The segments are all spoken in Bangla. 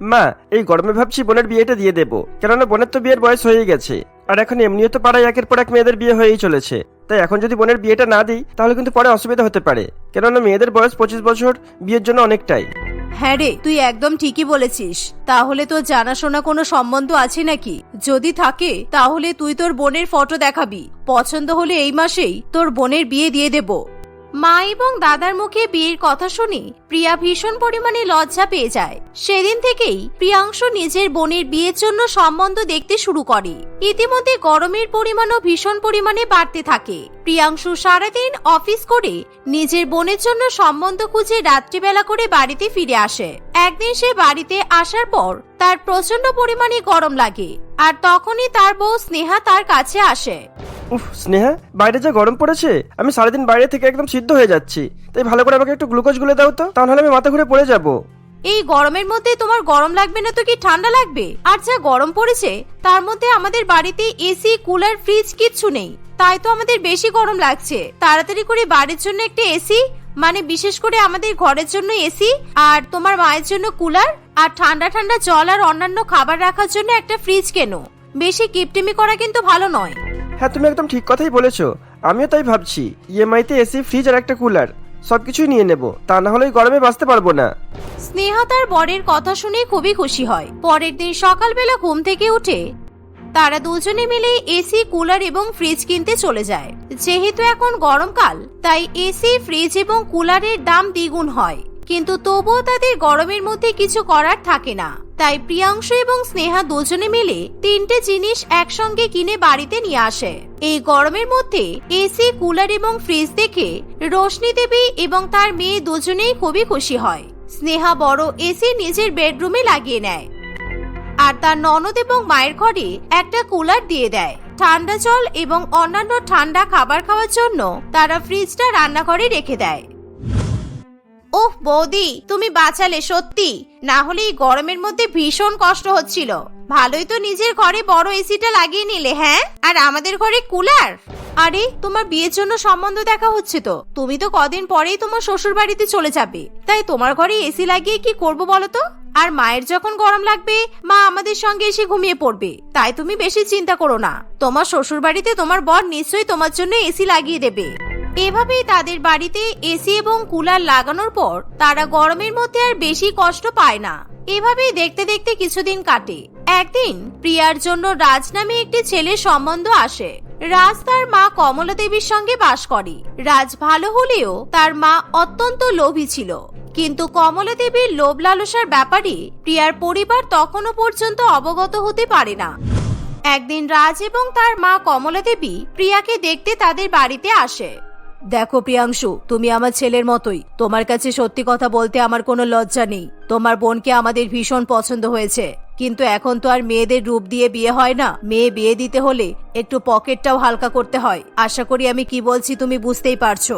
মা, এই গরমে ভাবছি বোনের বিয়েটা দিয়ে দেবো। কেননা বোনের তো বিয়ের বয়স হয়ে গেছে। আর এখন এমনিও তো পাড়ায় একের পর এক মেয়েদের বিয়ে হয়েই চলেছে। তাই এখন যদি বোনের বিয়েটা না দিই, তাহলে কিন্তু পরে অসুবিধা হতে পারে। কেননা মেয়েদের বয়স পঁচিশ বছর, বিয়ের জন্য অনেকটাই। হ্যাঁ রে, তুই একদম ঠিকই বলেছিস। তাহলে তোর জানাশোনা কোনো সম্বন্ধ আছে নাকি? যদি থাকে, তাহলে তুই তোর বোনের ফটো দেখাবি। পছন্দ হলে এই মাসেই তোর বোনের বিয়ে দিয়ে দেব। মা এবং দাদার মুখে বিয়ের কথা শুনে প্রিয়া ভীষণ পরিমাণে লজ্জা পেয়ে যায়। সেদিন থেকেই প্রিয়াংশু নিজের বোনের বিয়ের জন্য সম্বন্ধ দেখতে শুরু করে। ইতিমধ্যে গরমের পরিমাণও ভীষণ পরিমাণে বাড়তে থাকে। প্রিয়াংশু সারাদিন অফিস করে নিজের বোনের জন্য সম্বন্ধ খুঁজে রাত্রিবেলা করে বাড়িতে ফিরে আসে। একদিন সে বাড়িতে আসার পর তার প্রচণ্ড পরিমাণে গরম লাগে। আর তখনই তার বউ স্নেহা তার কাছে আসে। উফ, স্নেহা, বাইরে যা গরম পড়েছে, আমি সারাদিন বাইরে থেকে একদম সিদ্ধ হয়ে যাচ্ছি। তাই ভালো করে আমাকে একটু গ্লুকোজ গুলে দাও তো তাহলে আমি মাথা ঘুরে পড়ে যাব। এই গরমের মধ্যে তোমার গরম লাগবে না তো কি ঠান্ডা লাগবে? আর যা গরম পড়েছে, তার মধ্যে আমাদের বাড়িতে এসি, কুলার, ফ্রিজ কিচ্ছু নেই। তাই তো আমাদের বেশি গরম লাগছে। তাড়াতাড়ি করে বাড়ির জন্য একটা এসি মানে বিশেষ করে আমাদের ঘরের জন্য এসি, আর তোমার মায়ের জন্য কুলার, আর ঠান্ডা ঠান্ডা জল আর অন্যান্য খাবার রাখার জন্য একটা ফ্রিজ কেনো। বেশি কিপটিমি করা কিন্তু ভালো নয়। হ্যাঁ তুমি একদম ঠিক কথাই বলেছ। আমিও তাই ভাবছি। ইএমআইতে এসি ফ্রিজ আর একটা কুলার সবকিছুই নিয়ে নেব। তা না হলে গরমে বাঁচতে পারব না। স্নেহা তার বরের কথা শুনে খুবই খুশি হয়। পরের দিন সকালবেলা ঘুম থেকে উঠে তারা দুজনে মিলে এসি কুলার এবং ফ্রিজ কিনতে চলে যায়। যেহেতু এখন গরমকাল, তাই এসি ফ্রিজ এবং কুলারের দাম দ্বিগুণ হয়। কিন্তু তবুও তাদের গরমের মধ্যে কিছু করার থাকে না। তাই প্রিয়াংশু এবং স্নেহা দুজনে মিলে তিনটে জিনিস একসঙ্গে কিনে বাড়িতে নিয়ে আসে। এই গরমের মধ্যে এসি, কুলার এবং ফ্রিজ দেখে রোশনি দেবী এবং তার মেয়ে দুজনেই খুবই খুশি হয়। স্নেহা বড় এসি নিজের বেডরুমে লাগিয়ে নেয় আর তার ননদ এবং মায়ের ঘরে একটা কুলার দিয়ে দেয়। ঠান্ডা জল এবং অন্যান্য ঠান্ডা খাবার খাওয়ার জন্য তারা ফ্রিজটা রান্নাঘরে রেখে দেয়। ওহ, বৌদি, তুমি বাঁচালে, সত্যি। না হলে এই গরমের মধ্যে ভীষণ কষ্ট হচ্ছিল। ভালোই তো নিজের ঘরে বড় এসিটা লাগিয়ে নিলে হ্যাঁ? আর আমাদের ঘরে কুলার? আরে, তোমার বিয়ের জন্য সম্বন্ধ দেখা হচ্ছে তো। তুমি তো কদিন পরেই তোমার শ্বশুর বাড়িতে চলে যাবে। তাই তোমার ঘরে এসি লাগিয়ে কি করব বলো তো? আর মায়ের যখন গরম লাগবে, মা আমাদের সঙ্গে এসে ঘুমিয়ে পড়বে। তাই তুমি বেশি চিন্তা করো না। তোমার শ্বশুর বাড়িতে তোমার বর নিশ্চয়ই তোমার জন্য এসি লাগিয়ে দেবে। এভাবেই তাদের বাড়িতে এসি এবং কুলার লাগানোর পর তারা গরমের মধ্যে আর বেশি কষ্ট পায় না। এভাবেই দেখতে দেখতে কিছুদিন কাটে। একদিন প্রিয়ার জন্য রাজ নামে একটি ছেলের সম্বন্ধ আসে। রাজ তার মা কমলা দেবীর সঙ্গে বাস করে। রাজ ভালো হলেও তার মা অত্যন্ত লোভী ছিল। কিন্তু কমলা দেবীর লোভ লালসার ব্যাপারে প্রিয়ার পরিবার তখনও পর্যন্ত অবগত হতে পারে না। একদিন রাজ এবং তার মা কমলা দেবী প্রিয়াকে দেখতে তাদের বাড়িতে আসে। দেখো প্রিয়াংশু, তুমি আমার ছেলের মতোই। তোমার কাছে সত্যি কথা বলতে আমার কোনো লজ্জা নেই। তোমার বোনকে আমাদের ভীষণ পছন্দ হয়েছে। কিন্তু এখন তো আর মেয়েদের রূপ দিয়ে বিয়ে হয় না। মেয়ে বিয়ে দিতে হলে একটু পকেটটাও হালকা করতে হয়। আশা করি আমি কি বলছি তুমি বুঝতেই পারছ।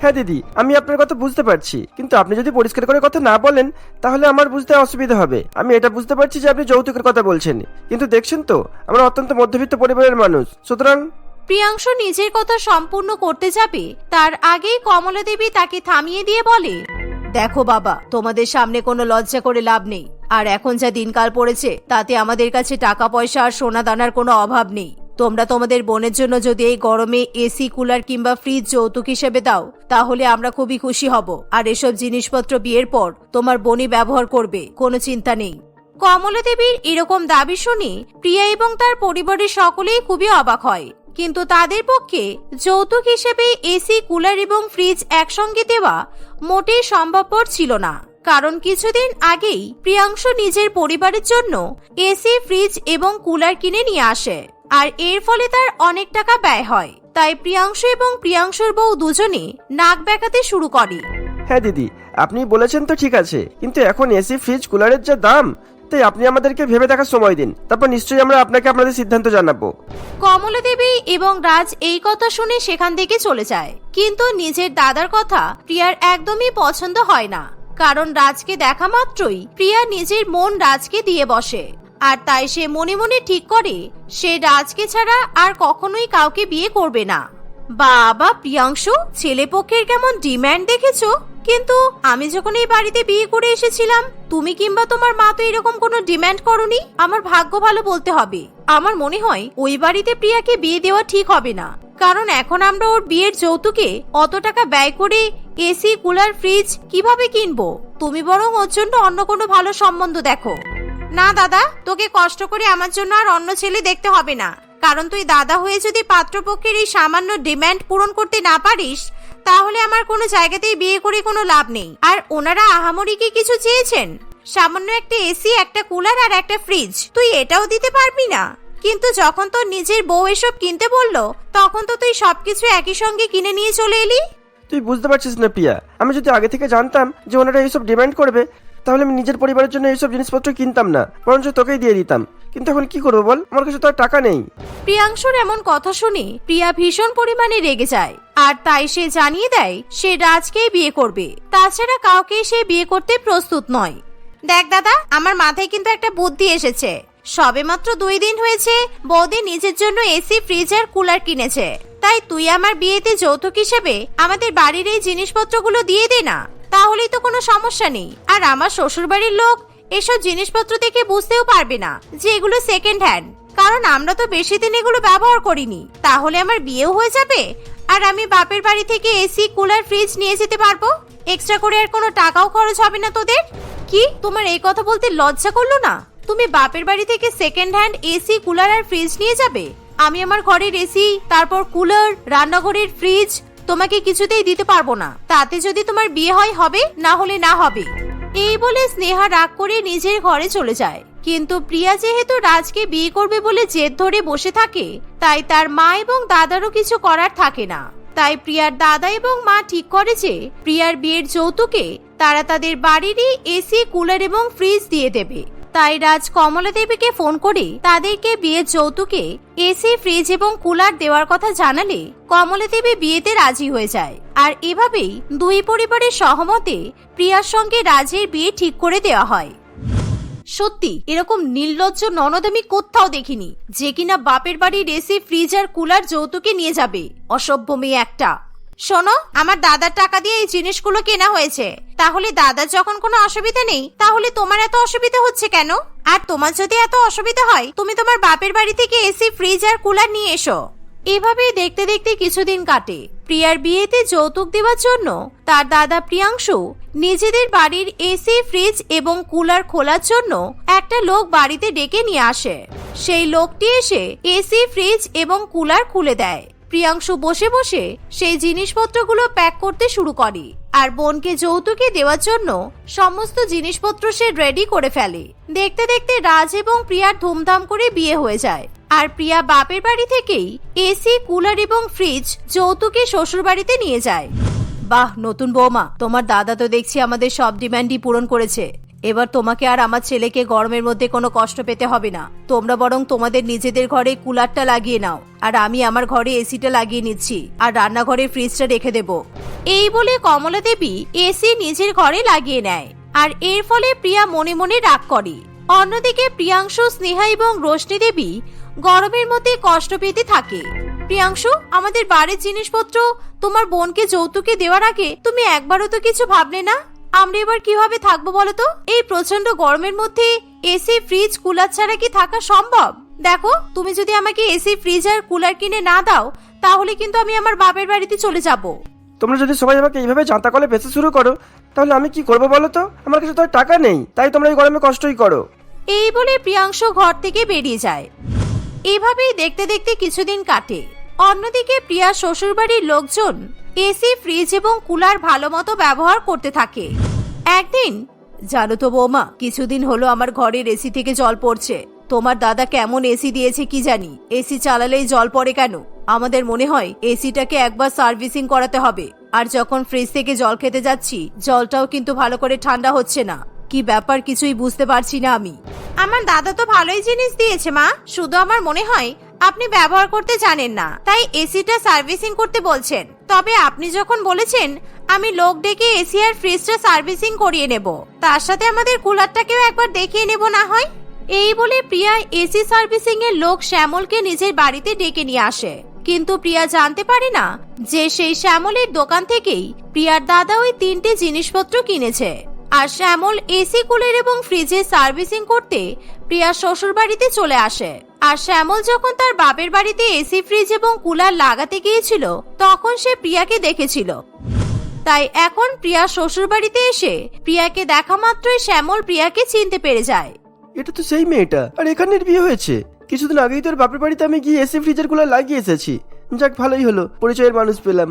হ্যাঁ দিদি, আমি আপনার কথা বুঝতে পারছি। কিন্তু আপনি যদি পরিষ্কার করে কথা না বলেন, তাহলে আমার বুঝতে অসুবিধা হবে। আমি এটা বুঝতে পারছি যে আপনি যৌতুকের কথা বলছেন। কিন্তু দেখছেন তো, আমরা অত্যন্ত মধ্যবিত্ত পরিবারের মানুষ। সুতরাং প্রিয়াংশু নিজের কথা সম্পূর্ণ করতে যাবে, তার আগেই কমলা দেবী তাকে থামিয়ে দিয়ে বলে, দেখো বাবা, তোমাদের সামনে কোনো লজ্জা করে লাভ নেই। আর এখন যা দিনকাল পড়েছে, তাতে আমাদের কাছে টাকা পয়সা আর সোনা দানার কোনো অভাব নেই। তোমরা তোমাদের বোনের জন্য যদি এই গরমে এসি কুলার কিংবা ফ্রিজ যৌতুক হিসেবে দাও, তাহলে আমরা খুবই খুশি হব। আর এসব জিনিসপত্র বিয়ের পর তোমার বোনই ব্যবহার করবে, কোনো চিন্তা নেই। কমলা দেবীর এরকম দাবি শুনে প্রিয়া এবং তার পরিবারের সকলেই খুবই অবাক হয়। কিন্তু তাদের পক্ষে যৌতুক হিসেবে এসি, কুলার এবং ফ্রিজ একসঙ্গে দেওয়া মোটেই সম্ভবপর ছিল না। কারণ কিছুদিন আগেই প্রিয়াংশু নিজের পরিবারের জন্য এসি, ফ্রিজ এবং কুলার কিনে নিয়ে আসে। আর এর ফলে তার অনেক টাকা ব্যয় হয়। তাই প্রিয়াংশু এবং প্রিয়াংশুর বউ দুজনে নাক বেঁকাতে শুরু করে। হ্যাঁ দিদি, আপনি বলেছেন তো ঠিক আছে। কিন্তু এখন এসি, ফ্রিজ, কুলারের যা দাম তাই আপনি আমাদেরকে ভেবে দেখার সময় দিন। তারপর নিশ্চয়ই আমরা আপনাকে আপনাদের সিদ্ধান্ত জানাব। কমলা দেবী এবং রাজ এই কথা শুনে সেখান থেকে চলে যায়। কিন্তু নিজের দাদার কথা প্রিয়ার একদমই পছন্দ হয় না। কারণ রাজকে দেখা মাত্রই প্রিয়া নিজের মন রাজকে দিয়ে বসে। আর তাই সে মনে মনে ঠিক করে, সে রাজকে ছাড়া আর কখনোই কাউকে বিয়ে করবে না। বাবা, প্রিয়াংশু ছেলে পক্ষের কেমন ডিম্যান্ড দেখেছ? কিন্তু আমি যখন এই বাড়িতে বিয়ে করে এসেছিলাম, তুমি কিংবা তোমার মা তো এরকম কোনো ডিমান্ড করনি? আমার ভাগ্য ভালো বলতে হবে। আমার মনে হয় ওই বাড়িতে প্রিয়াকে বিয়ে দেওয়া ঠিক হবে না। কারণ এখন আমরা ওর বিয়ের যৌতুকে অত টাকা ব্যয় করে এসি, কুলার, ফ্রিজ কীভাবে কিনবো? তুমি বরং ওর জন্য অন্য কোনো ভালো সম্বন্ধ দেখো। না, দাদা, তোকে কষ্ট করে আমার জন্য আর অন্য ছেলে দেখতে হবে না। কারণ তুই দাদা হয়ে যদি পাত্রপক্ষের এই সামান্য ডিম্যান্ড পূরণ করতে না পারিস তাহলে আমার কোনো জায়গাতেই বিয়ে করে কোনো লাভ নেই। আর ওনারা আহামরি কি কিছু চেয়েছেন? সামান্য একটা এসি, একটা কুলার আর একটা ফ্রিজ। তুই এটাও দিতে পারবি না? কিন্তু যখন তোর নিজের বউ এসব কিনতে বলল, তখন তো তুই সবকিছু একই সঙ্গে কিনে নিয়ে চলে এলি। তুই বুঝতে পারছিস না প্রিয়া আমি যদি আগে থেকে জানতাম যে ওনারা এইসব ডিমান্ড করবে, তাহলে আমি নিজের পরিবারের জন্য এইসব জিনিসপত্র কিনতাম না, বরঞ্চ তোকেই দিয়ে দিতাম। কিন্তু এখন কি করব বল? আমার কাছে তো আর টাকা নেই। প্রিয়াংশুর এমন কথা শুনে প্রিয়া ভীষণ পরিমাণে রেগে যায়। আর তাই সে জানিয়ে দেয়, সে রাজকেই বিয়ে করবে। তাছাড়া কাউকে সে বিয়ে করতে প্রস্তুত নয়। দেখ দাদা, আমার মাথায় কিন্তু একটা বুদ্ধি এসেছে। সবে মাত্র দুই দিন হয়েছে, বৌদি নিজের জন্য এসি ফ্রিজ আর কুলার কিনেছে। তাই তুই আমার বিয়েতে যৌতুক হিসেবে আমাদের বাড়ির এই জিনিসপত্রগুলো দিয়ে দে না। তাহলেই তো কোনো সমস্যা নেই। আর আমার শ্বশুর বাড়ির লোক এসব জিনিসপত্র দেখে বুঝতেও পারবে না যে এগুলো সেকেন্ড হ্যান্ড কারণ আমরা তো বেশি দিন এগুলো ব্যবহার করিনি। তাহলে আমার বিয়েও হয়ে যাবে? আর আমি বাপের বাড়ি থেকে এসি, কুলার, ফ্রিজ নিয়ে যেতে পারব? এক্সট্রা করে আর কোনো টাকাও খরচ হবে না তোদের? কি? তোমার এই কথা বলতে লজ্জা করল না? তুমি বাপের বাড়ি থেকে সেকেন্ড হ্যান্ড এসি, কুলার আর ফ্রিজ নিয়ে যাবে? আমি আমার ঘরের এসি তারপর কুলার, রান্নাঘরের ফ্রিজ তোমাকে কিছুতেই দিতে পারব না। তাতে যদি তোমার বিয়ে হয়, হবে? না হলে না হবে। এই বলে স্নেহা রাগ করে নিজের ঘরে চলে যায়। কিন্তু প্রিয়া যেহেতু রাজকে বিয়ে করবে বলে জেদ ধরে বসে থাকে, তাই তার মা এবং দাদারও কিছু করার থাকে না। তাই প্রিয়ার দাদা এবং মা ঠিক করে যে, প্রিয়ার বিয়ের যৌতুকে তারা তাদের বাড়িরই এসি, কুলার এবং ফ্রিজ দিয়ে দেবে। তাই রাজ কমলা দেবীকে ফোন করে তাদেরকে বিয়ের যৌতুকে এসি, ফ্রিজ এবং কুলার দেওয়ার কথা জানালে কমলা দেবী বিয়েতে রাজি হয়ে যায়। আর এভাবেই দুই পরিবারের সহমতে প্রিয়ার সঙ্গে রাজের বিয়ে ঠিক করে দেওয়া হয়। সত্যি, এরকম নির্লজ্জ ননদ আমি কোথাও দেখিনি, যে কিনা বাপের বাড়ির এসি, ফ্রিজ আর কুলার যৌতুকে নিয়ে যাবে। অসভ্য মেয়ে একটা। শোনো, আমার দাদার টাকা দিয়ে এই জিনিসগুলো কেনা হয়েছে। তাহলে দাদার যখন কোনো অসুবিধা নেই, তাহলে তোমার এত অসুবিধা হচ্ছে কেন? আর তোমার যদি এত অসুবিধা হয়, তুমি তোমার বাপের বাড়ি থেকে এসি ফ্রিজ আর কুলার নিয়ে এসো। এভাবেই দেখতে দেখতে কিছুদিন কাটে। প্রিয়ার বিয়েতে যৌতুক দেওয়ার জন্য তার দাদা প্রিয়াংশু নিজেদের বাড়ির এসি ফ্রিজ এবং কুলার খোলার জন্য একটা লোক বাড়িতে ডেকে নিয়ে আসে। সেই লোকটি এসে এসি ফ্রিজ এবং কুলার খুলে দেয়। প্রিয়াংশু বসে বসে সেই জিনিসপত্রগুলো প্যাক করতে শুরু করে আর বোনকে যৌতুকে দেওয়ার জন্য সমস্ত জিনিসপত্র সে রেডি করে ফেলে। দেখতে দেখতে রাজ এবং প্রিয়ার ধুমধাম করে বিয়ে হয়ে যায় আর প্রিয়া বাপের বাড়ি থেকেই এসি, কুলার এবং ফ্রিজ যৌতুকে শ্বশুর বাড়িতে নিয়ে যায়। বাহ, নতুন বৌমা, তোমার দাদা তো দেখছি আমাদের সব ডিমান্ডই পূরণ করেছে। এবার তোমাকে আর আমার ছেলেকে গরমের মধ্যে কোনো কষ্ট পেতে হবে না। তোমরা বরং তোমাদের নিজেদের ঘরে কুলারটা লাগিয়ে নাও, আর আমি আমার ঘরে এসিটা লাগিয়ে নিচ্ছি, আর রান্নাঘরে ফ্রিজটা রেখে দেব। এই বলে কমলা দেবী এসি নিজের ঘরে লাগিয়ে নেয়, আর এর ফলে প্রিয়া মনে মনে রাগ করে। অন্যদিকে প্রিয়াংশু, স্নেহা এবং রোশনি দেবী গরমের মধ্যে কষ্ট পেতে থাকে। প্রিয়াংশু, আমাদের বাড়ির জিনিসপত্র তোমার বোনকে যৌতুকে দেওয়ার আগে তুমি একবারও তো কিছু ভাবলে না? আমরা এবার কীভাবে থাকব বলো তো এই প্রচণ্ড গরমের মধ্যে এসি ফ্রিজ কুলার ছাড়া কি থাকা সম্ভব? দেখো তুমি যদি আমাকে এসি ফ্রিজ আর কুলার কিনে না দাও তাহলে কিন্তু আমি আমার বাপের বাড়িতে চলে যাব। তোমরা যদি সবাই আমাকে এইভাবে জাঁতা কলে বেঁচে শুরু করো তাহলে আমি কি করব বলো তো আমার কাছে তো আর টাকা নেই তাই তোমরা এই গরমে কষ্টই করো। এই বলে প্রিয়াংশু ঘর থেকে বেরিয়ে যায়। এভাবেই দেখতে দেখতে কিছুদিন কাটে। অন্যদিকে প্রিয়া শ্বশুরবাড়ির লোকজন এসি, ফ্রিজ এবং কুলার ভালো মতো ব্যবহার করতে থাকে। একদিন জানো তো বৌমা, কিছুদিন হলো আমার ঘরের এসি থেকে জল পড়ছে। তোমার দাদা কেমন এসি দিয়েছে কি জানি? এসি চালালেই জল পড়ে কেন? আমাদের মনে হয় এসিটাকে একবার সার্ভিসিং করাতে হবে। আর যখন ফ্রিজ থেকে জল খেতে যাচ্ছি, জলটাও কিন্তু ভালো করে ঠান্ডা হচ্ছে না। কি ব্যাপার কিছুই বুঝতে পারছি না আমি। আমার দাদা তো ভালোই জিনিস দিয়েছে, মা। শুধু আমার মনে হয় আপনি ব্যবহার করতে জানেন না। তাই এসিটা সার্ভিসিং করতে বলছেন। তবে আপনি যখন বলেছেন, আমি লোক ডেকে এসি আর ফ্রিজটা সার্ভিসিং করিয়ে নেব, তার সাথে আমাদের কুলারটাকেও একবার দেখিয়ে নেব না হয়? এই বলে প্রিয়া এসি সার্ভিসিং এর লোক শ্যামলকে নিজের বাড়িতে ডেকে নিয়ে আসে। কিন্তু প্রিয়া জানতে পারে না যে সেই শ্যামলের দোকান থেকেই প্রিয়ার দাদা ওই তিনটে জিনিসপত্র কিনেছে। আর শ্যামল এসি কুলের এবং ফ্রিজের সার্ভিসিং করতে প্রিয়ার শ্বশুর বাড়িতে চলে আসে। আর শ্যামল যখন তার বাপের বাড়িতে এসি ফ্রিজ এবং কুলার লাগাতে গিয়েছিল তখন সে প্রিয়াকে দেখেছিল। তাই এখন প্রিয়া শ্বশুর বাড়িতে এসে প্রিয়াকে দেখা মাত্রই শ্যামল প্রিয়াকে চিনতে পেরে যায়। এটা তো সেই মেয়েটা। আর এখানের বিয়ে হয়েছে। কিছুদিন আগেই তোর বাপের বাড়িতে আমি গিয়ে এসি ফ্রিজের কুলার লাগিয়ে এসেছি। যাক ভালোই হলো। পরিচয়ের মানুষ পেলাম।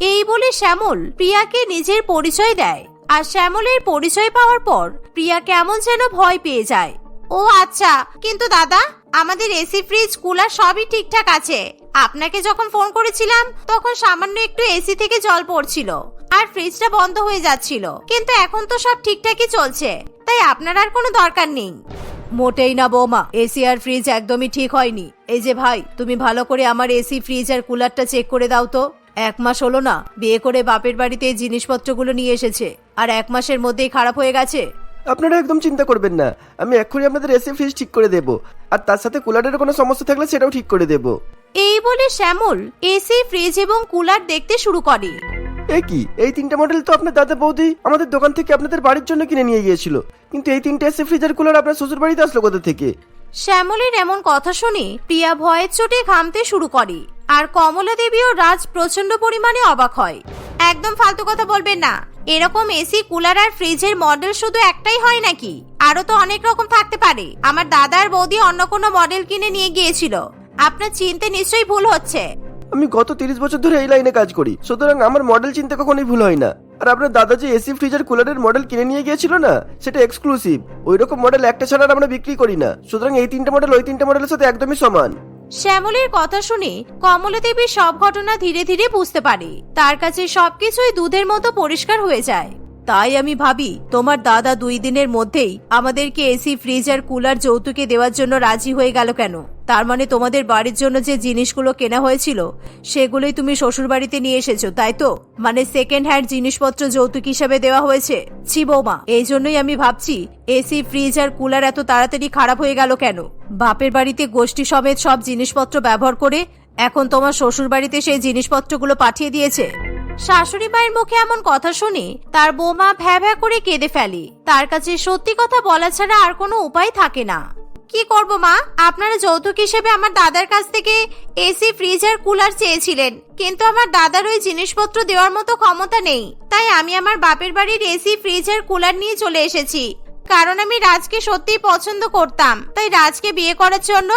এই বলে শ্যামল প্রিয়াকে নিজের পরিচয় দেয়। আর শ্যামলের পরিচয় পাওয়ার পর প্রিয়া কেমন যেন ভয় পেয়ে যায়। ও আচ্ছা কিন্তু দাদা, আমাদের এসি, ফ্রিজ, কুলার সবই ঠিকঠাক আছে। আপনাকে যখন ফোন করেছিলাম, তখন সামান্য একটু এসি থেকে জল পড়ছিল, আর ফ্রিজটা বন্ধ হয়ে যাচ্ছিল। কিন্তু এখন তো সব ঠিকঠাকই চলছে, তাই আপনার আর কোনো দরকার নেই। মোটেই না, বৌমা, এসি আর ফ্রিজ একদমই ঠিক হয়নি। এই যে ভাই, তুমি ভালো করে আমার এসি, ফ্রিজ আর কুলারটা চেক করে দাও তো। এক মাস হলো না, বিয়ে করে বাপের বাড়িতে এই জিনিসপত্রগুলো নিয়ে এসেছে, আর এক মাসের মধ্যেই খারাপ হয়ে গেছে। আপনারা একদম চিন্তা করবেন না। আমি এক্ষুনি আপনাদের এসি ফ্রিজ ঠিক করে দেবো। আর তার সাথে কুলারের কোনো সমস্যা থাকলে সেটাও ঠিক করে দেবো। এই বলে শ্যামল এসি ফ্রিজ এবং কুলার দেখতে শুরু করে। এ কি? এই তিনটে মডেল তো আপনার দাদা বৌদি আমাদের দোকান থেকে আপনাদের বাড়ির জন্য কিনে নিয়ে গিয়েছিল। কিন্তু এই তিনটে এসি ফ্রিজের কুলার আপনার শ্বশুর বাড়িতে আসলো কোথা থেকে? শ্যামলের এমন কথা শুনে প্রিয়া ভয়ের চোটে ঘামতে শুরু করে। আর কমলা দেবী ও রাজ প্রচণ্ড পরিমাণে অবাক হয়। একদম ফালতু কথা বলবেন না। এরকম এসি কুলার আর ফ্রিজের মডেল শুধু একটাই হয় নাকি? আরও তো অনেক রকম থাকতে পারে। আমার দাদা আর বৌদি অন্য কোনো মডেল কিনে নিয়ে গিয়েছিল। আপনার চিনতে নিশ্চয়ই ভুল হচ্ছে। আমি গত তিরিশ বছর ধরে এই লাইনে কাজ করি। সুতরাং আমার মডেল চিনতে কখনোই ভুল হয় না। আর আপনার দাদা যে এসি ফ্রিজের কুলারের মডেল কিনে নিয়ে গিয়েছিল না, সেটা এক্সক্লুসিভ ওই রকম মডেল একটা ছাড়া আমরা বিক্রি করি না। সুতরাং এই তিনটে মডেল ওই তিনটে মডেলের সাথে একদমই সমান। শ্যামলের কথা শুনে কমলা দেবী সব ঘটনা ধীরে ধীরে বুঝতে পারে। তার কাছে সবকিছুই দুধের মতো পরিষ্কার হয়ে যায়। তাই আমি ভাবি, তোমার দাদা দুই দিনের মধ্যেই আমাদেরকে এসি, ফ্রিজ আর কুলার যৌতুকে দেওয়ার জন্য রাজি হয়ে গেল কেন? তার মানে তোমাদের বাড়ির জন্য যে জিনিসগুলো কেনা হয়েছিল, সেগুলোই তুমি শ্বশুর বাড়িতে নিয়ে এসেছ, তাই তো? মানে সেকেন্ড হ্যান্ড জিনিসপত্র যৌতুক হিসাবে দেওয়া হয়েছে। ছি বৌমা, এই জন্যই আমি ভাবছি, এসি, ফ্রিজ আর কুলার এত তাড়াতাড়ি খারাপ হয়ে গেল কেন? বাপের বাড়িতে গোষ্ঠী সমেত সব জিনিসপত্র ব্যবহার করে এখন তোমার শ্বশুর বাড়িতে সেই জিনিসপত্রগুলো পাঠিয়ে দিয়েছে? শাশুড়ি মায়ের মুখে এমন কথা শুনে, তার বৌমা ভ্যা ভ্যা করে কেঁদে ফেলে। তার কাছে সত্যি কথা বলা ছাড়া আর কোনো উপায় থাকে না। কি করব মা? আপনারা যৌতুক হিসেবে আমার দাদার কাছ থেকে এসি, ফ্রিজ আর কুলার চেয়েছিলেন। কিন্তু আমার দাদার ওই জিনিসপত্র দেওয়ার মতো ক্ষমতা নেই। তাই আমি আমার বাপের বাড়ির এসি, ফ্রিজ আর কুলার নিয়ে চলে এসেছি। কারণ আমি রাজকে সত্যিই পছন্দ করতাম। তাই রাজকে বিয়ে করার জন্য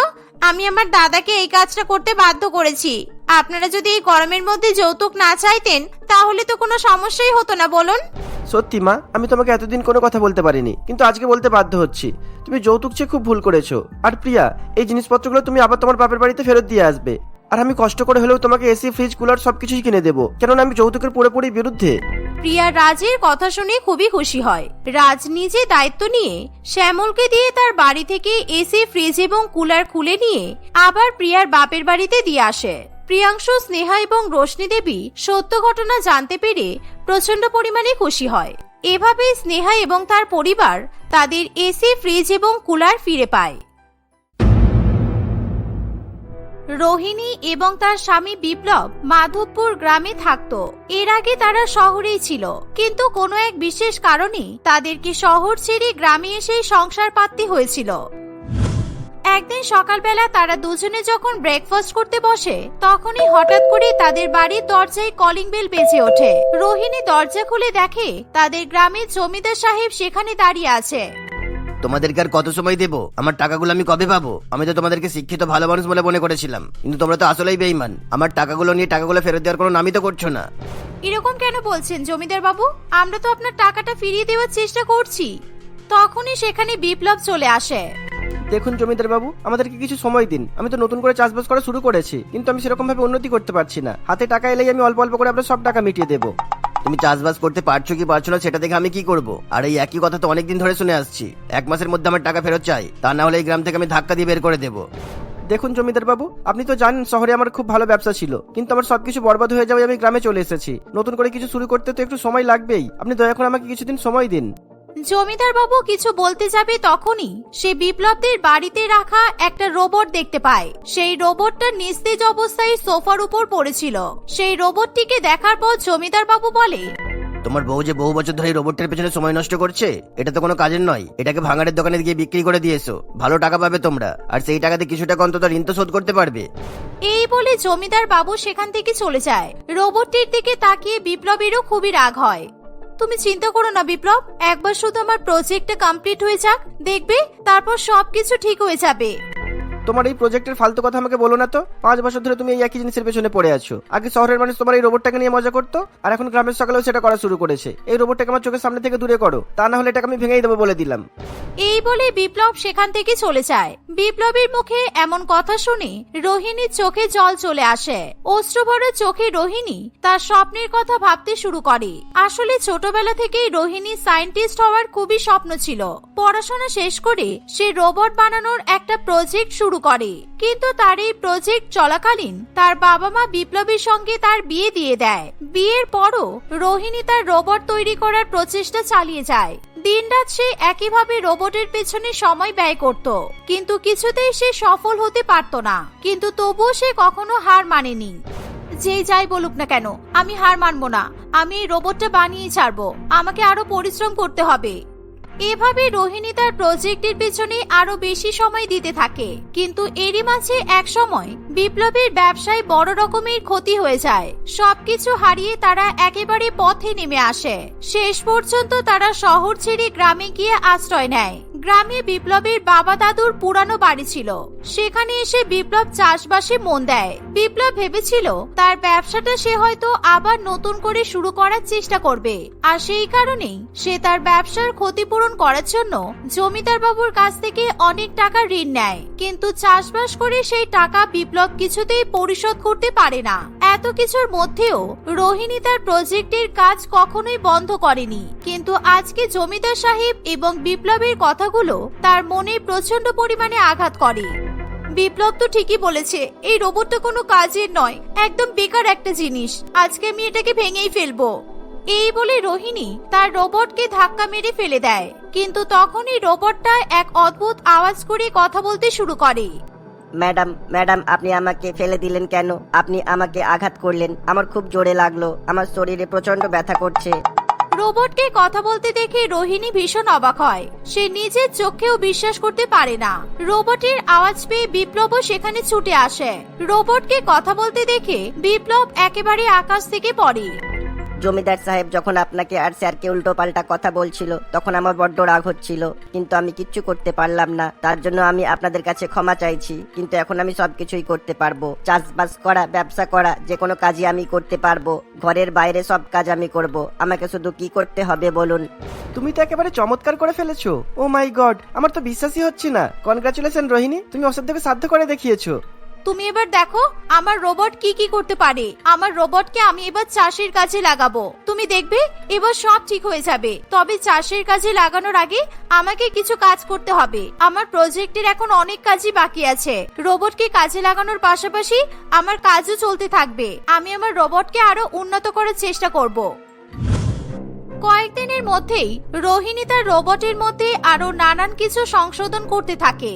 আমি আমার দাদাকে এই কাজটা করতে বাধ্য করেছি। আপনারা যদি এই গরমের মধ্যে যৌতুক না চাইতেন, তাহলে তো কোনো সমস্যাই হতো না, বলুন। সত্যি, মা, আমি তোমাকে এতদিন কোনো কথা বলতে পারিনি, কিন্তু আজকে বলতে বাধ্য হচ্ছি। তুমি যৌতুক চেয়ে খুব ভুল করেছ। আর প্রিয়া, এই জিনিসপত্রগুলো তুমি আবার তোমার বাপের বাড়িতে ফেরত দিয়ে আসবে। আর আমি কষ্ট করে হলেও তোমাকে এসি, ফ্রিজ, কুলার সবকিছুই কিনে দেবো। কেননা আমি যৌতুকের পুরোপুরি বিরুদ্ধে। প্রিয়া রাজের কথা শুনে খুবই খুশি হয়। রাজ নিজে দায়িত্ব নিয়ে শ্যামলকে দিয়ে তার বাড়ি থেকে এসি ফ্রিজ এবং কুলার খুলে নিয়ে আবার প্রিয়ার বাপের বাড়িতে দিয়ে আসে। প্রিয়াংশু, স্নেহা এবং রোশনি দেবী সত্য ঘটনা জানতে পেরে প্রচণ্ড পরিমাণে খুশি হয়। এভাবে স্নেহা এবং তার পরিবার তাদের এসি ফ্রিজ এবং কুলার ফিরে পায়। রোহিণী এবং তার স্বামী বিপ্লব মাধবপুর গ্রামে থাকত। এর আগে তারা শহরেই ছিল। কিন্তু কোনো এক বিশেষ কারণে তাদেরকে শহর ছেড়ে গ্রামে এসেই সংসার পাততে হয়েছিল। একদিন সকালবেলা তারা দুজনে যখন ব্রেকফাস্ট করতে বসে, তখনই হঠাৎ করে তাদের বাড়ির দরজায় কলিং বেল বেজে ওঠে। রোহিণী দরজা খুলে দেখে তাদের গ্রামের জমিদার সাহেব সেখানে দাঁড়িয়ে আছে। তোমাদেরকে আর কত সময় দেবো? আমার টাকাগুলো আমি কবে পাবো? আমি তো তোমাদেরকে শিক্ষিত ভালো মানুষ বলে মনে করেছিলাম। কিন্তু তোমরা তো আসলেই বেইমান আমার টাকাগুলো নিয়ে টাকাগুলো ফেরত দেওয়ার কোনো নামই তো করছ না। এরকম কেন বলছেন জমিদার বাবু? আমরা তো আপনার টাকাটা ফিরিয়ে দেওয়ার চেষ্টা করছি। তখনই সেখানে বিপ্লব চলে আসে। দেখুন জমিদার বাবু আমাদেরকে কিছু সময় দিন। আমি তো নতুন করে চাষবাস করা শুরু করেছি কিন্তু আমি সেরকম ভাবে উন্নতি করতে পারছি না। হাতে টাকা এলেই আমি অল্প অল্প করে আপনার সব টাকা মিটিয়ে দেবো। তুমি চাষবাস করতে পারছ কি পারছ না সেটা দেখে আমি কি করব? আর এই একই কথা তো অনেকদিন ধরে শুনে আসছি। এক মাসের মধ্যে আমার টাকা ফেরত চাই। তা না হলে এই গ্রাম থেকে আমি ধাক্কা দিয়ে বের করে দেবো। দেখুন জমিদার বাবু, আপনি তো জানেন শহরে আমার খুব ভালো ব্যবসা ছিল। কিন্তু আমার সবকিছু বরবাদ হয়ে যাবে আমি গ্রামে চলে এসেছি। নতুন করে কিছু শুরু করতে তো একটু সময় লাগবেই। আপনি দয়া করে আমাকে কিছুদিন সময় দিন। জমিদার বাবু কিছু বলতে যাবে তখনই সে বিপ্লবদের বাড়িতে রাখা একটা রোবট দেখতে পায়। সেই রোবটটা নিস্তেজ অবস্থায় সোফার উপর পড়েছিল। সেই রোবটটিকে দেখার পর জমিদার বাবু বলে তোমার বউ যে বহু বছর ধরে এই রোবটের পেছনে সময় নষ্ট করছে এটা তো কোনো কাজের নয়। এটাকে ভাঙাড়ের দোকানে গিয়ে বিক্রি করে দিয়েছ ভালো টাকা পাবে তোমরা। আর সেই টাকাতে কিছু টাকা অন্তত ঋণ তো শোধ করতে পারবে। এই বলে জমিদার বাবু সেখান থেকে চলে যায়। রোবটটির দিকে তাকিয়ে বিপ্লবীরও খুবই রাগ হয়। তুমি চিন্তা করো না, বিপ্লব। একবার শুধু আমার প্রজেক্টটা কমপ্লিট হয়ে যাক, দেখবে, তারপর সবকিছু ঠিক হয়ে যাবে। তোমার এই প্রজেক্টের ফালতু কথা আমাকে বলো না তো? পাঁচ বছর ধরে তুমি এই একই জিনিসের পেছনে পড়ে আছো। আগে শহরের মানুষ তোমার এই রোবটটাকে নিয়ে মজা করতো, আর এখন গ্রামের সকালেও সেটা করা শুরু করেছে। এই রোবটটাকে আমার চোখের সামনে থেকে দূরে করো, তা না হলে এটাকে আমি ভেঙেই দেবো বলে দিলাম। এই বলে বিপ্লব সেখান থেকে চলে যায়। বিপ্লবের মুখে এমন কথা শুনে রোহিণীর চোখে জল চলে আসে। অশ্রুভরা চোখে রোহিণী তার স্বপ্নের কথা ভাবতে শুরু করে। আসলে ছোটবেলা থেকেই রোহিণী সায়েন্টিস্ট হওয়ার খুবই স্বপ্ন ছিল। পড়াশোনা শেষ করে সে রোবট বানানোর একটা প্রজেক্ট শুরু করে। কিন্তু তার এই প্রজেক্ট চলাকালীন তার বাবা মা বিপ্লবীর সঙ্গে তার বিয়ে দিয়ে দেয়। বিয়ের পরও রোহিণী তার রোবট তৈরি করার প্রচেষ্টা চালিয়ে যায়। দিনরাত সে একইভাবে রোবটের পেছনে সময় ব্যয় করত। কিন্তু কিছুতেই সে সফল হতে পারত না। কিন্তু তবুও সে কখনো হার মানেনি। যে যাই বলুক না কেন, আমি হার মানবো না। আমি এই রোবটটা বানিয়ে ছাড়বো। আমাকে আরও পরিশ্রম করতে হবে। এভাবে রোহিণী তার প্রজেক্টের পেছনে আরও বেশি সময় দিতে থাকে। কিন্তু এরই মাঝে এক সময় বিপ্লবীর ব্যবসায় বড় রকমের ক্ষতি হয়ে যায়। সবকিছু হারিয়ে তারা একেবারে পথে নেমে আসে। শেষ পর্যন্ত তারা শহর ছেড়ে গ্রামে গিয়ে আশ্রয় নেয়। গ্রামে বিপ্লবের বাবা দাদুর পুরানো বাড়ি ছিল। সেখানে এসে বিপ্লব চাষবাসে মন দেয়। বিপ্লব ভেবেছিল, তার ব্যবসাটা সে হয়তো আবার নতুন করে শুরু করার চেষ্টা করবে। আর সেই কারণেই সে তার ব্যবসার ক্ষতিপূরণ করার জন্য জমিদার বাবুর কাছ থেকে অনেক টাকা ঋণ নেয়। কিন্তু চাষবাস করে সেই টাকা বিপ্লব কিছুতেই পরিশোধ করতে পারে না। এত কিছুর মধ্যেও রোহিণী তার প্রজেক্টের কাজ কখনোই বন্ধ করেনি। কিন্তু আজকে জমিদার সাহেব এবং বিপ্লবের কথাগুলো তার মনে প্রচণ্ড পরিমাণে আঘাত করে। বিপ্লব তো ঠিকই বলেছে, এই রোবটটা কোনো কাজের নয়, একদম বেকার একটা জিনিস। আজকে আমি এটাকে ভেঙেই ফেলব। এই বলে রোহিণী তার রোবটকে ধাক্কা মেরে ফেলে দেয়। কিন্তু তখনই রোবটটা এক অদ্ভুত আওয়াজ করে কথা বলতে শুরু করে। ম্যাডাম ম্যাডাম, আপনি আমাকে ফেলে দিলেন কেন? আপনি আমাকে আঘাত করলেন। আমার খুব জোরে লাগল। আমার শরীরে প্রচণ্ড ব্যথা করছে। রোবটকে কথা বলতে দেখে রোহিণী ভীষণ অবাক হয়। সে নিজের চোখেও বিশ্বাস করতে পারে না। রোবটের আওয়াজ পেয়ে বিপ্লবও সেখানে ছুটে আসে। রোবটকে কথা বলতে দেখে বিপ্লব একেবারে আকাশ থেকে পড়ে। জমিদার সাহেব যখন আপনাকে আর স্যারকে উল্টো পাল্টা কথা বলছিল, তখন আমার বড্ড রাগ হচ্ছিল। কিন্তু আমি কিচ্ছু করতে পারলাম না। তার জন্য আমি আপনাদের কাছে ক্ষমা চাইছি। কিন্তু এখন আমি সবকিছুই করতে পারব। চাষবাস করা, ব্যবসা করা, যে কোনো কাজই আমি করতে পারব। ঘরের বাইরে সব কাজ আমি করব। আমাকে শুধু কি করতে হবে বলুন? তুমি তো একেবারে চমৎকার করে ফেলেছো। ও মাই গড আমার তো বিশ্বাসই হচ্ছে না। কনগ্রাচুলেশন রোহিণী। তুমি অসাধ্যকে সাধ্য করে দেখিয়েছো। তুমি এবার দেখো, আমার রোবট কি কি করতে পারে। আমার রোবটকে আমি এবার চাষের কাজে লাগাবো। তুমি দেখবে, এবার সব ঠিক হয়ে যাবে। তবে চাষের কাজে লাগানোর আগে আমাকে কিছু কাজ করতে হবে। আমার প্রজেক্টের এখন অনেক কাজই বাকি আছে। রোবটকে কাজে লাগানোর পাশাপাশি আমার কাজও চলতে থাকবে। আমি আমার রোবটকে আরও উন্নত করার চেষ্টা করব। কয়েকদিনের মধ্যেই রোহিণী তার রোবটের মধ্যে আরও নানান কিছু সংশোধন করতে থাকে।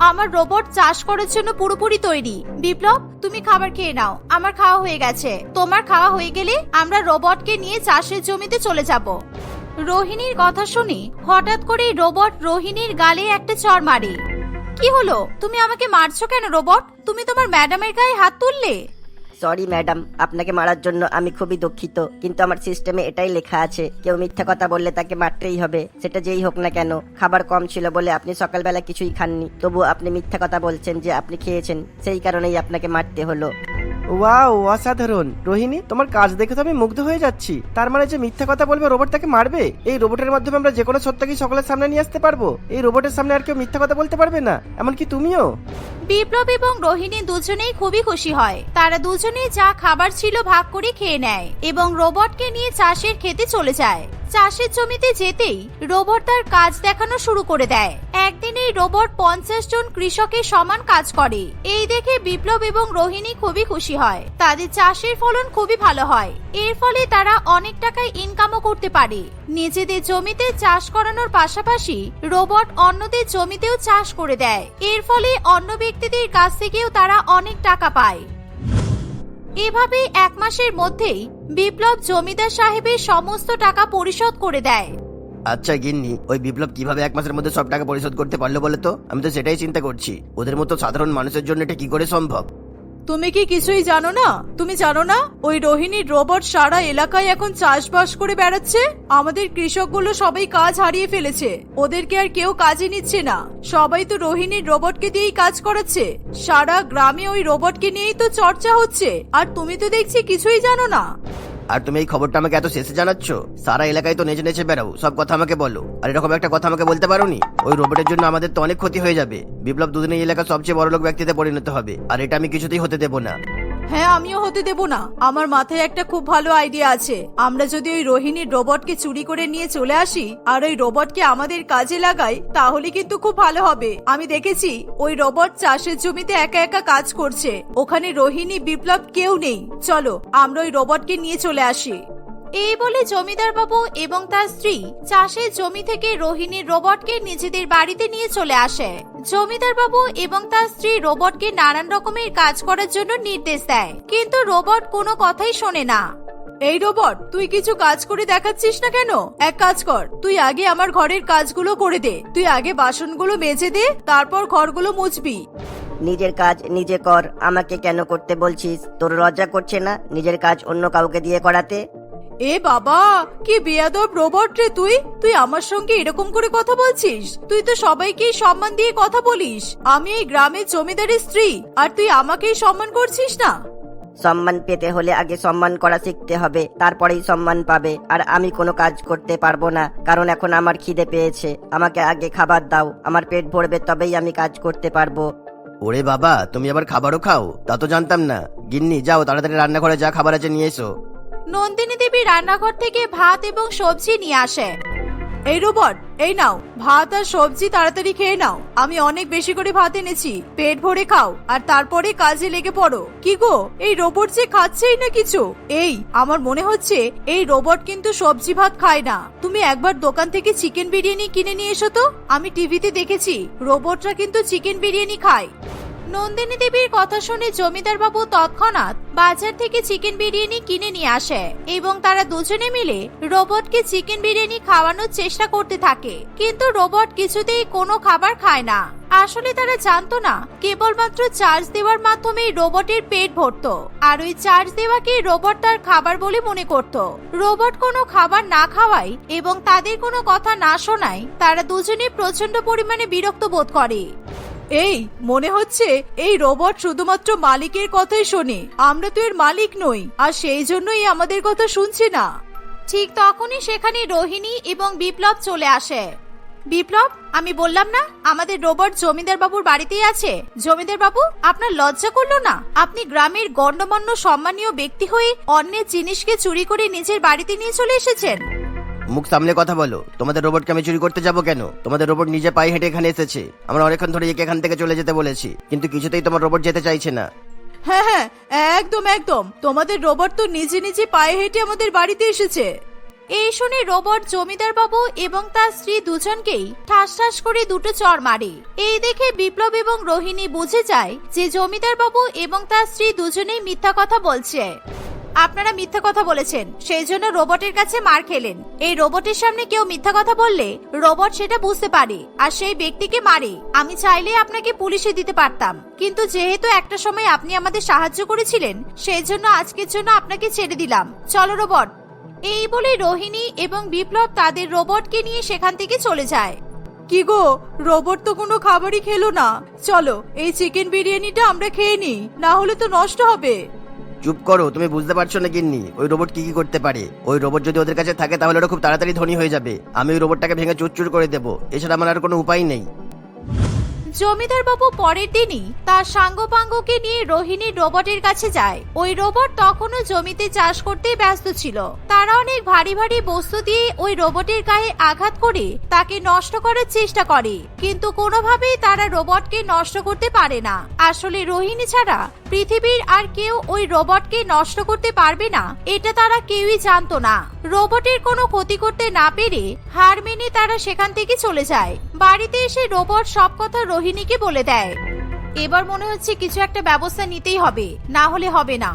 আমার রোবট চাষ করার জন্য পুরোপুরি তৈরি। বিপ্লব, তুমি খাবার খেয়ে নাও। আমার খাওয়া হয়ে গেছে। তোমার খাওয়া হয়ে গেলে আমরা রোবটকে নিয়ে চাষের জমিতে চলে যাব। রোহিণীর কথা শুনে হঠাৎ করে রোবট রোহিণীর গালে একটা চর মারে। কি হলো? তুমি আমাকে মারছো কেন রোবট? তুমি তোমার ম্যাডামের গায়ে হাত তুললে? সরি ম্যাডাম আপনাকে মারার জন্য আমি খুবই দুঃখিত, কিন্তু আমার সিস্টেমে এটাই লেখা আছে। কেউ মিথ্যা কথা বললে তাকে মারতেই হবে, সেটা যেই হোক না কেন। খাবার কম ছিল বলে আপনি সকালবেলা কিছুই খাননি তবু আপনি মিথ্যা কথা বলছেন যে আপনি খেয়েছেন, সেই কারণেই আপনাকে মারতে হলো। ওয়াও, অসাধারণ। রোহিণী, তোমার কাজ দেখে তো আমি মুগ্ধ হয়ে যাচ্ছি। তার মানে যে মিথ্যা কথা বলবে রোবট তাকে মারবে? এই রোবটের মাধ্যমে আমরা যে কোনো সত্যকে সকলের সামনে নিয়ে আসতে পারব। এই রোবটের সামনে আর কেউ মিথ্যা কথা বলতে পারবে না। এমনকি তুমিও। বিপ্লব এবং রোহিণী দুজনেই খুবই খুশি হয়। তারা দুজনেই যা খাবার ছিল ভাগ করে খেয়ে নেয় এবং রোবটকে নিয়ে চাষের খেতে চলে যায়। চাষের জমিতে যেতেই রোবট তার কাজ দেখানো শুরু করে দেয়। একদিন এই রোবট পঞ্চাশ জন কৃষকের সমান কাজ করে। এই দেখে বিপ্লব এবং রোহিণী খুবই খুশি হয়। তাদের চাষের ফলন খুবই ভালো হয়। এর ফলে তারা অনেক টাকায় ইনকামও করতে পারে। নিজেদের জমিতে চাষ করানোর পাশাপাশি রোবট অন্যদের জমিতেও চাষ করে দেয়। এর ফলে অন্য ব্যক্তিদের কাছ থেকেও তারা অনেক টাকা পায়। এভাবে এক মাসের মধ্যেই বিপ্লব জমিদার সাহেবের সমস্ত টাকা পরিশোধ করে দেয়। আচ্ছা গিন্নি, ওই বিপ্লব কীভাবে এক মাসের মধ্যে সব টাকা পরিশোধ করতে পারল বলে তো? আমি তো সেটাই চিন্তা করছি। ওদের মতো সাধারণ মানুষের জন্য এটা কি করে সম্ভব? তুমি কি কিছুই জানো না? তুমি জানো না, ওই রোহিণীর রোবট সারা এলাকায় এখন চাষবাস করে বেড়াচ্ছে? আমাদের কৃষকগুলো সবাই কাজ হারিয়ে ফেলেছে, ওদেরকে আর কেউ কাজে নিচ্ছে না। সবাই তো রোহিণীর রোবটকে দিয়েই কাজ করাচ্ছে। সারা গ্রামে ওই রোবটকে নিয়েই তো চর্চা হচ্ছে, আর তুমি তো দেখছি কিছুই জানো না। আর তুমি এই খবরটা আমাকে এত শেষে জানাচ্ছ? সারা এলাকায় তো নেচে নেচে বেড়াও, সব কথা আমাকে বলো। আর এরকম একটা কথা আমাকে বলতে পারো নি ওই রোবটের জন্য আমাদের তো অনেক ক্ষতি হয়ে যাবে। বিপ্লব দুদিনে এই এলাকার সবচেয়ে বড় লোক ব্যক্তিতে পরিণত হবে। আর এটা আমি কিছুতেই হতে দেবো না। হ্যাঁ আমিও হতে দেব না। আমার মাথায় একটা খুব ভালো আইডিয়া আছে। আমরা যদি ওই রোহিণীর রোবটকে চুরি করে নিয়ে চলে আসি, আর ওই রোবটকে আমাদের কাজে লাগাই, তাহলে কিন্তু খুব ভালো হবে। আমি দেখেছি, ওই রোবট চাষের জমিতে একা একা কাজ করছে। ওখানে রোহিণী, বিপ্লব কেউ নেই। চলো, আমরা ওই রোবটকে নিয়ে চলে আসি। এই বলে জমিদার বাবু এবং তার স্ত্রী চাষের জমি থেকে রোহিণীর রোবটকে নিজেদের বাড়িতে নিয়ে চলে আসে। জমিদার বাবু এবং তার স্ত্রী রোবটকে নানান রকমের কাজ করার জন্য নির্দেশ দেয় কিন্তু রোবট কোনো কথাই শোনে না। এই রোবট তুই কিছু কাজ করে দেখাচ্ছিস না কেন? এক কাজ কর তুই আগে আমার ঘরের কাজগুলো করে দে। তুই আগে বাসনগুলো মেজে দে তারপর ঘরগুলো মুছবি। নিজের কাজ নিজে কর আমাকে কেন করতে বলছিস? তোর লজ্জা করছে না? নিজের কাজ অন্য কাউকে দিয়ে করাতে? এ বাবা কি বেয়াদব রোবট রে তুই। তুই আমার সঙ্গে এরকম করে কথা বলছিস? তুই তো সবাইকেই সম্মান দিয়ে কথা বলিস। আমি এই গ্রামের জমিদারের স্ত্রী আর তুই আমাকেই সম্মান করছিস না? সম্মান পেতে হলে আগে সম্মান করা শিখতে হবে তারপরেই সম্মান পাবে আর আমি কোনো কাজ করতে পারব না কারণ এখন আমার খিদে পেয়েছে। আমাকে আগে খাবার দাও আমার পেট ভরবে তবেই আমি কাজ করতে পারব। ওরে বাবা তুমি আবার খাবারও খাও? তা তো জানতাম না। গিন্নি যাও তাড়াতাড়ি রান্নাঘরে যা খাবার আছে নিয়ে এসো। নন্দিনী দেবী রান্নাঘর থেকে ভাত এবং সবজি নিয়ে আসে। এই রোবট, এই নাও, ভাত আর সবজি তাড়াতাড়ি খেয়ে নাও। আমি অনেক বেশি করে ভাত এনেছি, পেট ভরে খাও, আর তারপরে কাজে লেগে পড়ো। কি গো, এই রোবট যে খাচ্ছেই না কিছু? এই, আমার মনে হচ্ছে এই রোবট কিন্তু সবজি ভাত খায় না। তুমি একবার দোকান থেকে চিকেন বিরিয়ানি কিনে নিয়ে এসো তো। আমি টিভিতে দেখেছি, রোবটরা কিন্তু চিকেন বিরিয়ানি খায়। নন্দিনী দেবীর কথা শুনে জমিদার বাবু তৎক্ষণাৎ বাজার থেকে চিকেন বিরিয়ানি কিনে নিয়ে আসে এবং তারা দুজনে মিলে রোবটকে চিকেন বিরিয়ানি খাওয়ানোর চেষ্টা করতে থাকে। কিন্তু রোবট কিছুতেই কোনো খাবার খায় না। আসলে তারা জানতো না, কেবলমাত্র চার্জ দেওয়ার মাধ্যমে রোবটের পেট ভরত। আর ওই চার্জ দেওয়াকে রোবট তার খাবার বলে মনে করত। রোবট কোনো খাবার না খাওয়ায় এবং তাদের কোনো কথা না শোনায় তারা দুজনে প্রচণ্ড পরিমাণে বিরক্ত বোধ করে। এই, মনে হচ্ছে এই রোবট শুধুমাত্র মালিকের কথাই শোনে। আমরা তো এর মালিক নই, আর সেই জন্যই আমাদের কথা শুনছে না। ঠিক তখনই সেখানে রোহিণী এবং বিপ্লব চলে আসে। বিপ্লব, আমি বললাম না, আমাদের রোবট জমিদার বাবুর বাড়িতেই আছে? জমিদার বাবু আপনার লজ্জা করল না? আপনি গ্রামের গণ্যমান্য সম্মানীয় ব্যক্তি হয়ে অন্যের জিনিসকে চুরি করে নিজের বাড়িতে নিয়ে চলে এসেছেন? মুখ সামলে কথা বলো। তোমাদের রোবটকে আমি চুরি করতে যাব কেন? তোমাদের রোবট নিজে পায়ে হেঁটে এখানে এসেছে। আমরা অনেকক্ষণ ধরে একে এখান থেকে চলে যেতে বলেছি। কিন্তু কিছুতেই তোমার রোবট যেতে চাইছে না। হ্যাঁ হ্যাঁ একদম একদম। তোমাদের রোবট তো নিজে নিজে পায়ে হেঁটে আমাদের বাড়িতে এসেছে। এই শুনে রোবট জমিদার বাবু এবং তার স্ত্রী দুজনকেই ঠাস ঠাস করে দুটো চর মারে। এই দেখে বিপ্লব এবং রোহিণী বুঝে যায় যে জমিদার বাবু এবং তার স্ত্রী দুজনেই মিথ্যা কথা বলছে। আপনারা মিথ্যা কথা বলেছেন, সেই জন্য রোবটের কাছে মার খেলেন। এই রোবটের সামনে কেউ মিথ্যা কথা বললে, রোবট সেটা বুঝতে পারে, আর সেই ব্যক্তিকে মারে। আমি চাইলে আপনাকে পুলিশে দিতে পারতাম। কিন্তু যেহেতু একটা সময় আপনি আমাদের সাহায্য করেছিলেন, সেই জন্য আজকের জন্য আপনাকে ছেড়ে দিলাম। চলো রোবট। এই বলে রোহিণী এবং বিপ্লব তাদের রোবটকে নিয়ে সেখান থেকে চলে যায়। কি গো, রোবট তো কোনো খাবারই খেলো না। চলো, এই চিকেন বিরিয়ানিটা আমরা খেয়ে নিই, না হলে তো নষ্ট হবে। চুপ করো, তুমি বুঝতে পারছ না গিন্নি, ওই রোবট কি কি করতে পারে? ওই রোবট যদি ওদের কাছে থাকে তাহলে ওরা খুব তাড়াতাড়ি ধনী হয়ে যাবে। আমি ওই রোবটটাকে ভেঙে চুরচুর করে দেবো। এছাড়া আমার আর কোনো উপায় নেই। জমিদার বাবু পরের দিনই তার সাঙ্গপাঙ্গকে নিয়ে রোহিণী রোবটের কাছে যায়। ওই রোবট তখনও জমিতে চাষ করতেই ব্যস্ত ছিল। তারা অনেক ভারী ভারী বস্তু দিয়ে ওই রোবটের গায়ে আঘাত করে তাকে নষ্ট করার চেষ্টা করে। কিন্তু কোনোভাবেই তারা রোবটকে নষ্ট করতে পারে না। আসলে রোহিণী ছাড়া পৃথিবীর আর কেউ ওই রোবটকে নষ্ট করতে পারবে না, এটা তারা কেউই জানতো না। রোবটের কোনো ক্ষতি করতে না পেরে হার মেনে তারা সেখান থেকে চলে যায়। বাড়িতে এসে রোবট সব কথা রোহিণীকে বলে দেয়। এবার মনে হচ্ছে কিছু একটা ব্যবস্থা নিতেই হবে, না হলে হবে না।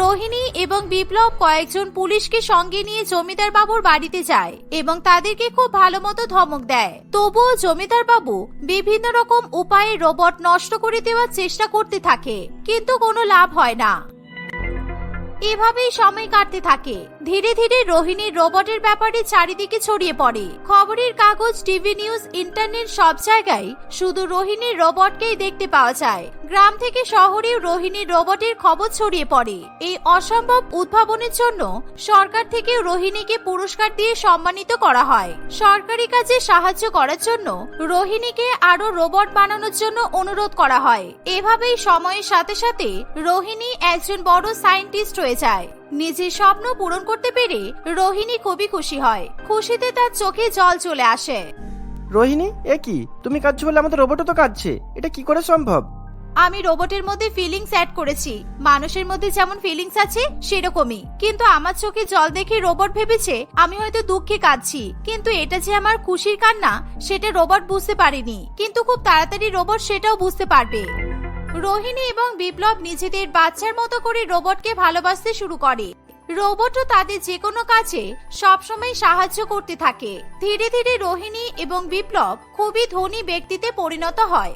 রোহিণী এবং বিপ্লব কয়েকজন পুলিশকে সঙ্গে নিয়ে জমিদার বাবুর বাড়িতে যায় এবং তাদেরকে খুব ভালো মতো ধমক দেয়। তবুও জমিদার বাবু বিভিন্ন রকম উপায়ে রোবট নষ্ট করে দেওয়ার চেষ্টা করতে থাকে, কিন্তু কোনো লাভ হয় না। এভাবেই সময় কাটতে থাকে। ধীরে ধীরে রোহিণীর রোবটের ব্যাপারে চারিদিকে ছড়িয়ে পড়ে। খবরের কাগজ, টিভি নিউজ, ইন্টারনেট সব জায়গায় শুধু রোহিণীর রোবটকেই দেখতে পাওয়া যায়। গ্রাম থেকে শহরেও রোহিণীর রোবটের খবর ছড়িয়ে পড়ে। এই অসম্ভব উদ্ভাবনের জন্য সরকার থেকে রোহিণীকে পুরস্কার দিয়ে সম্মানিত করা হয়। সরকারি কাজে সাহায্য করার জন্য রোহিণীকে আরও রোবট বানানোর জন্য অনুরোধ করা হয়। এভাবেই সময়ের সাথে সাথে রোহিণী একজন বড় সায়েন্টিস্ট হয়ে যায়। নিজের স্বপ্ন পূরণ করতে পেরে রোহিণী খুবই খুশি হয়। খুশিতে তার চোখে জল চলে আসে। রোহিণী এ কি? তুমি কাঁদছো বলে আমাদের রোবটও তো কাঁদছে। এটা কি করে সম্ভব? আমি রোবটের মধ্যে ফিলিংস অ্যাড করেছি। মানুষের মধ্যে যেমন ফিলিংস আছে সেরকমই। কিন্তু আমার চোখে জল দেখে রোবট ভেবেছে আমি হয়তো দুঃখে কাঁদছি। কিন্তু এটা যে আমার খুশির কান্না সেটা রোবট বুঝতে পারেনি। কিন্তু খুব তাড়াতাড়ি রোবট সেটাও বুঝতে পারবে। রোহিণী এবং বিপ্লব নিজেদের বাচ্চার মতো করে রোবটকে ভালোবাসতে শুরু করে। রোবটও তাদের যে কোনো কাজে সবসময় সাহায্য করতে থাকে। ধীরে ধীরে রোহিণী এবং বিপ্লব খুবই ধনী ব্যক্তিতে পরিণত হয়।